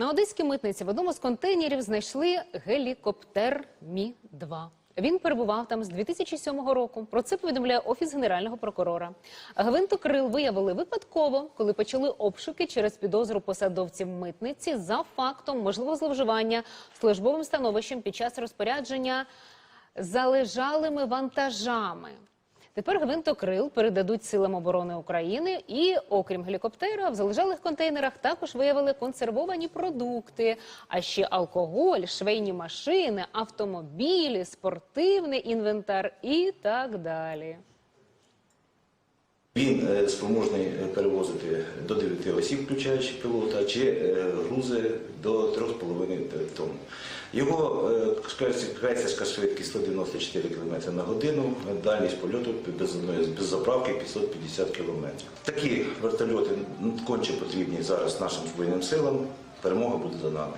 На одеській митниці в одному з контейнерів знайшли гелікоптер Мі 2 Він перебував там з 2007 року. Про це повідомляє офіс генерального прокурора. Гвинтокрил виявили випадково, коли почали обшуки через підозру посадовців митниці за фактом можливого зловживання службовим становищем під час розпорядження залежалими вантажами. Тепер гвинтокрил передадуть силам оборони України, і окрім гелікоптера, в залежалих контейнерах також виявили консервовані продукти, а ще алкоголь, швейні машини, автомобілі, спортивний інвентар і так далі. Е, спроможний е, перевозити до 9 осіб, включаючи пілота, чи е, грузи до 3,5 тонн. Його крейсерська швидкість 194 км на годину, дальність польоту без, без заправки 550 км. Такі вертольоти конче потрібні зараз нашим Збройним силам. Перемога буде за нами.